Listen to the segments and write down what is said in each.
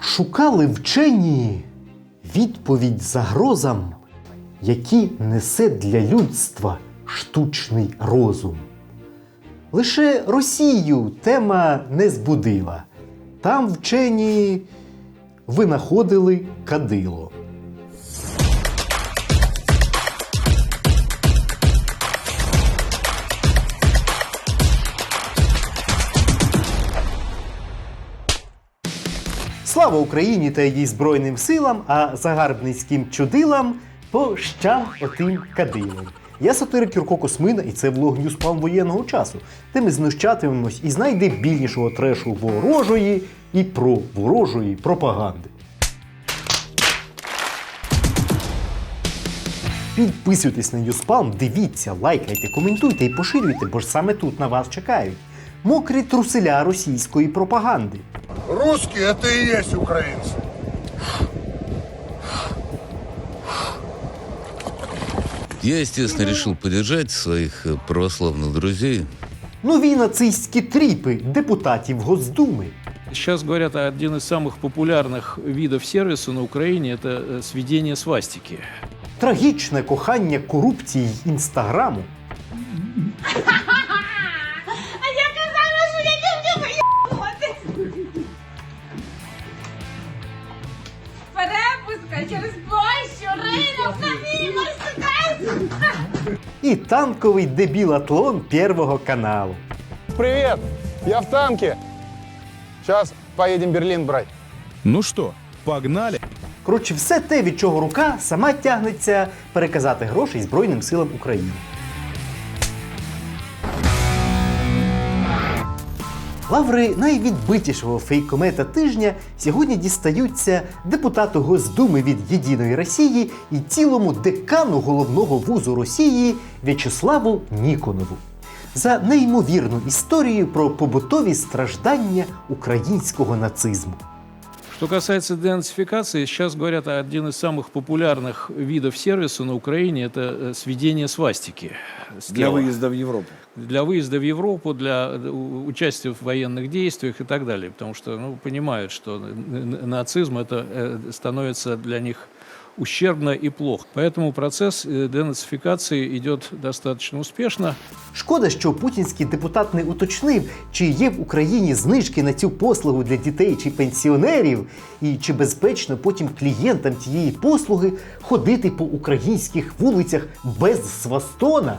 Шукали вчені відповідь загрозам, які несе для людства штучний розум. Лише Росію тема не збудила. Там вчені винаходили кадило. Слава Україні та її Збройним силам, а загарбницьким чудилам пощам отим кадилом. Я сатирик Юрко Космина, і це влог Ньюспам воєнного часу, де ми знущатимемось із найдебільнішого трешу ворожої і про ворожої пропаганди. Підписуйтесь на Ньюспам, дивіться, лайкайте, коментуйте і поширюйте, бо ж саме тут на вас чекають Мокрі труселя російської пропаганди. Русские это и есть украинцы. Я, естественно, решил поддержать своих э, православных друзей. Нові нацистські тріпи депутатів Госдуми. Сейчас говорят, один из самых популярных видов сервиса на Украине – это э, сведение свастики. Трагічне кохання корупції й інстаграму. через площу, ринок, на мій мерседес. І танковий дебілатлон Первого каналу. Привет! Я в танке. Сейчас поедем Берлин брать. Ну что, погнали? Коротше, все те, від чого рука сама тягнеться переказати гроші Збройним силам України. Лаври найвідбитішого фейкомета тижня сьогодні дістаються депутату Госдуми від Єдиної Росії і цілому декану головного вузу Росії В'ячеславу Ніконову за неймовірну історію про побутові страждання українського нацизму. Что касается денацификации, сейчас говорят, один из самых популярных видов сервиса на Украине – это э, сведение свастики. с Для тела. выезда в Европу. Для выезда в Европу, для э, у- участия в военных действиях и так далее. Потому что ну, понимают, что н- н- нацизм это э, становится для них ущербно и плохо. Поэтому процесс э, денацификации идет достаточно успешно. Шкода, що путінський депутат не уточнив, чи є в Україні знижки на цю послугу для дітей чи пенсіонерів, і чи безпечно потім клієнтам цієї послуги ходити по українських вулицях без свастона.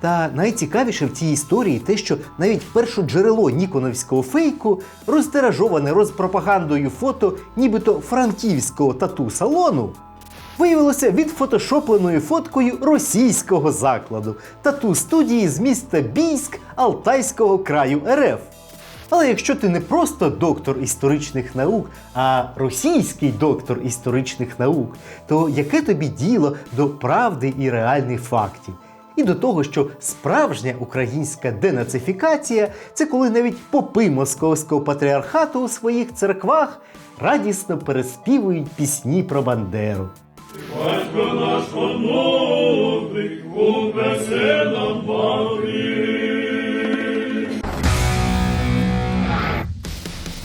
Та найцікавіше в цій історії те, що навіть перше джерело ніконовського фейку розтиражоване розпропагандою фото нібито франківського тату-салону виявилося відфотошопленою фоткою російського закладу тату студії з міста Бійськ Алтайського краю РФ. Але якщо ти не просто доктор історичних наук, а російський доктор історичних наук, то яке тобі діло до правди і реальних фактів? І до того, що справжня українська денацифікація це коли навіть попи московського патріархату у своїх церквах радісно переспівують пісні про Бандеру.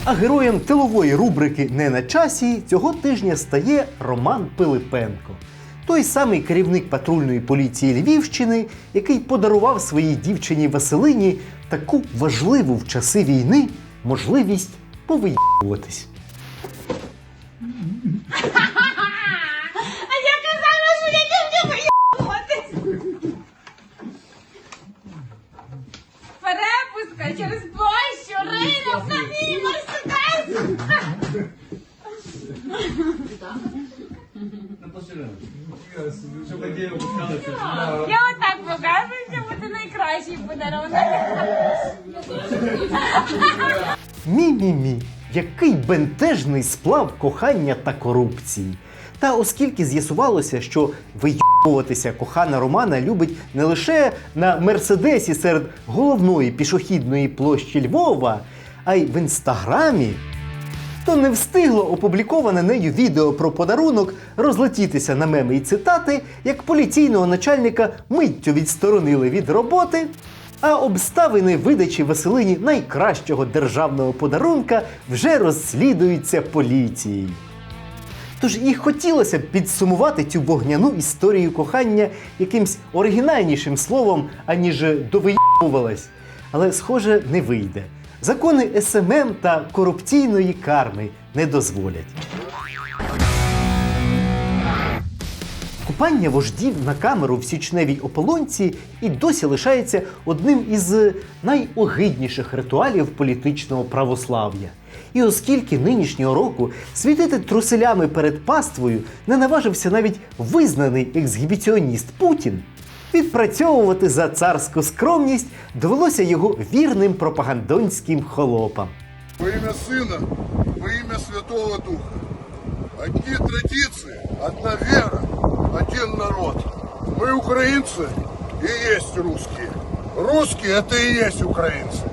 А героєм тилової рубрики Не на часі цього тижня стає Роман Пилипенко. Той самий керівник патрульної поліції Львівщини, який подарував своїй дівчині Василині таку важливу в часи війни можливість повиїбуватись. А я казала, що я не вмію виїбувати. Перепуска через площу, ринок, на мій мерседес. Я отак покажу, що буде найкращий подарунок. Мі-мі-мі, який бентежний сплав кохання та корупції. Та оскільки з'ясувалося, що вийобуватися кохана Романа любить не лише на мерседесі серед головної пішохідної площі Львова, а й в інстаграмі, то не встигло опубліковане нею відео про подарунок розлетітися на меми і цитати, як поліційного начальника миттю відсторонили від роботи, А обставини видачі Василині найкращого державного подарунка вже розслідуються поліцією. Тож і хотілося б підсумувати цю вогняну історію кохання якимсь оригінальнішим словом, аніж довиїбувалась. Але, схоже, не вийде. Закони СММ та корупційної карми не дозволять. Купання вождів на камеру в січневій ополонці і досі лишається одним із найогидніших ритуалів політичного православ'я. І оскільки нинішнього року світити труселями перед паствою не наважився навіть визнаний ексгібіціоніст Путін, відпрацьовувати за царську скромність довелося його вірним пропагандонським холопам. Во имя Сына, во имя Святого Духа. Одни традиции, одна вера, один народ. Мы украинцы и есть русские. Русские это и есть украинцы.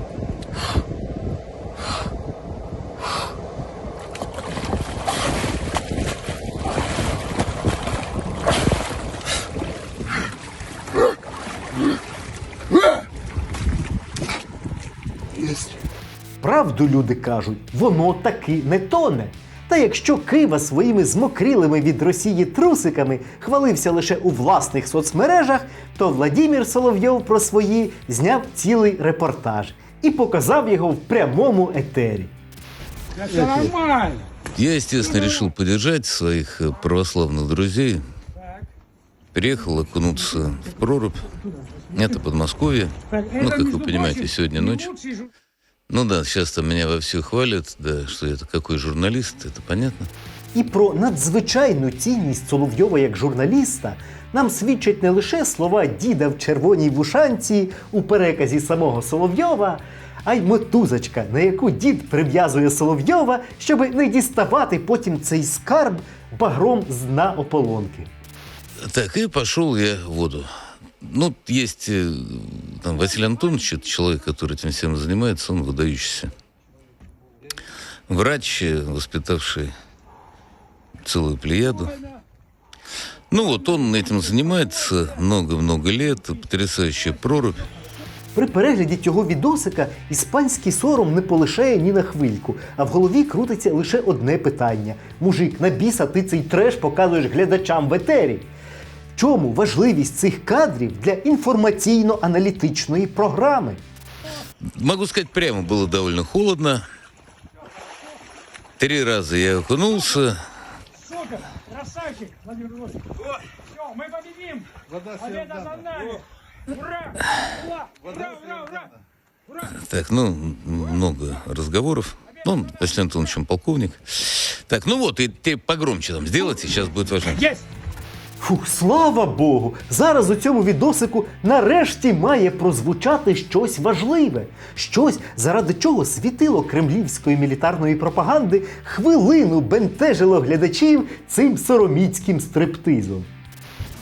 Правду люди кажуть, воно таки не тоне. Та якщо Кива своїми змокрілими від Росії трусиками хвалився лише у власних соцмережах, то Владімір Соловйов про свої зняв цілий репортаж і показав його в прямому етері. Я, естественно, решил поддержать своих э, православных друзей. Приехал окунуться в прорубь. Это Подмосковье. Ну, как вы понимаете, сегодня ночь. Ну да, сейчас там меня вовсю хвалят, да, что я какой журналист, это понятно. І про надзвичайну цінність Соловйова як журналіста нам свідчать не лише слова діда в червоній вушанці у переказі самого Соловйова, а й мотузочка, на яку дід прив'язує Соловйова, щоб не діставати потім цей скарб багром з дна ополонки. Так, и пошел я в воду. Ну, есть э, там Василий Антонович, это человек, который этим всем занимается, он выдающийся. Врач, э, воспитавший целую плеяду. Ну вот он этим занимается много-много лет, потрясающая прорубь. При перегляді цього відосика іспанський сором не полишає ні на хвильку, а в голові крутиться лише одне питання: мужик, на біса ти цей треш показуєш глядачам в етері. В чому важливість цих кадрів для інформаційно-аналітичної програми? Могу сказать прямо, было довольно холодно. Три раза я окунулся. Супер! Красавчик! Владимир Владимирович! Все, мы победим! Победа за нами! Ура! Ура! Ура! Ура! Ура! Так, ну, м- много разговоров. Ну, Василий Антонович, он полковник. Так, ну вот, и ты погромче там сделайте, сейчас будет важно. Есть! Фух, слава Богу! Зараз у цьому відосику нарешті має прозвучати щось важливе. Щось, заради чого світило кремлівської мілітарної пропаганди хвилину бентежило глядачів цим сороміцьким стриптизом.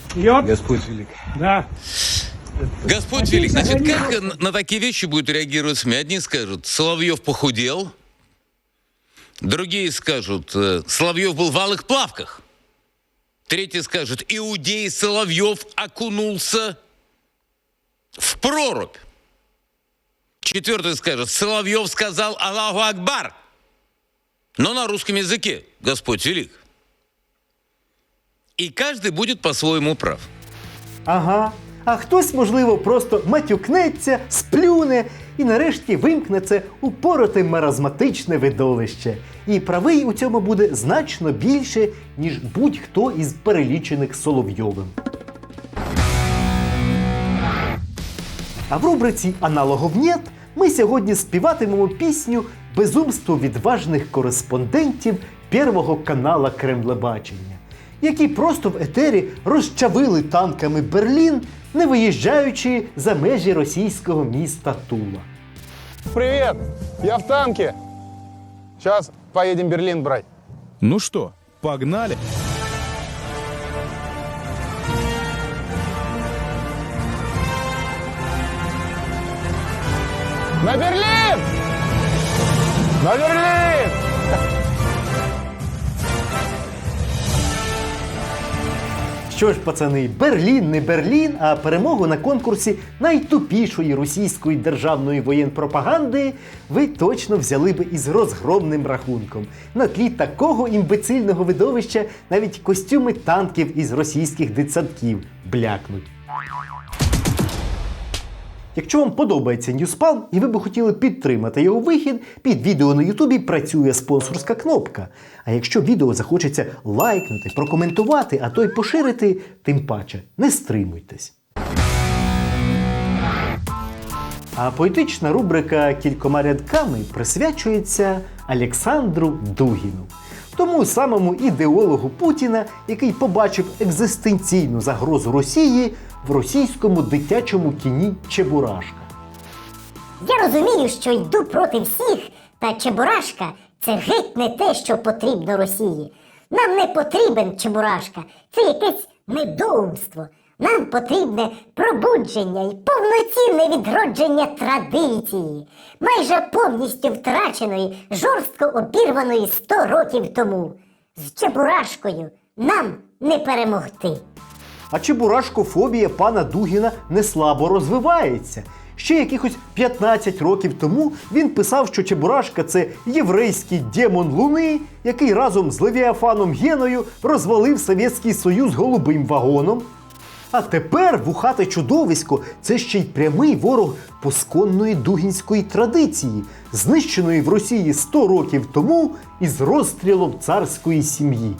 Вперед! Господь велик! Да. Господь велик, значит, как э, на- на такие вещи будут реагировать СМИ? Одни скажут, Соловьев похудел, другие скажут, э, Соловьев был в алых плавках, Третий скажет, иудей Соловьев окунулся в прорубь. Четвертый скажет, Соловьев сказал Аллаху Акбар, но на русском языке, Господь велик. И каждый будет по-своему прав. Ага. А хтось, можливо, просто матюкнеться, сплюне і нарешті вимкне це упороте маразматичне видовище. І правий у цьому буде значно більше, ніж будь-хто із перелічених Соловйовим. А в рубриці Аналогов нет ми сьогодні співатимемо пісню Безумство відважних кореспондентів Первого канала Кремлебачення, які просто в етері розчавили танками Берлін, не виїжджаючи за межі російського міста Тула. Привет! Я в танке. Сейчас поедем Берлин брать. Ну что, погнали? На Берлин! На Берлин! Що ж, пацани, Берлін не Берлін, а перемогу на конкурсі найтупішої російської державної воєнпропаганди ви точно взяли би із розгромним рахунком. На тлі такого імбецильного видовища навіть костюми танків із російських дитсадків блякнуть. Якщо вам подобається Ньюспалм і ви би хотіли підтримати його вихід, під відео на Ютубі працює спонсорська кнопка. А якщо відео захочеться лайкнути, прокоментувати, а то й поширити, тим паче не стримуйтесь. А поетична рубрика кількома рядками присвячується Олександру Дугіну. Тому самому ідеологу Путіна, який побачив екзистенційну загрозу Росії в російському дитячому кіні Чебурашка. Я розумію, що йду проти всіх, та Чебурашка це геть не те, що потрібно Росії. Нам не потрібен Чебурашка, це якесь недоумство. Нам потрібне пробудження і повноцінне відродження традиції, майже повністю втраченої, жорстко обірваної 100 років тому. З Чебурашкою нам не перемогти. А чебурашкофобія пана Дугіна не слабо розвивається. Ще якихось 15 років тому він писав, що Чебурашка це єврейський демон Луни, який разом з Левіафаном Геною розвалив Совєтський Союз голубим вагоном. А тепер вухате чудовисько це ще й прямий ворог посконної дугінської традиції, знищеної в Росії 100 років тому із розстрілом царської сім'ї.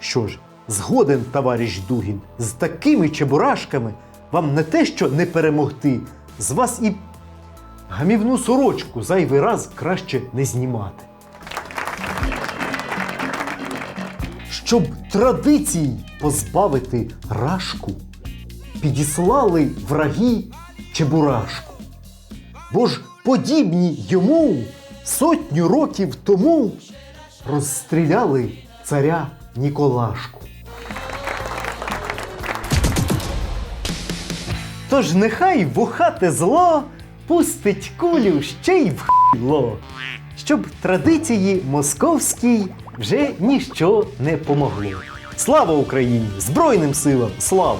Що ж, згоден, товариш Дугін, з такими чебурашками вам не те, що не перемогти, з вас і гамівну сорочку зайвий раз краще не знімати. Щоб традицій позбавити рашку, підіслали враги чебурашку. Бо ж подібні йому сотню років тому розстріляли царя Ніколашку. Тож нехай вухате зло пустить кулю ще й в хило, щоб традиції московській вже ніщо не помогло. Слава Україні! Збройним силам! Слава!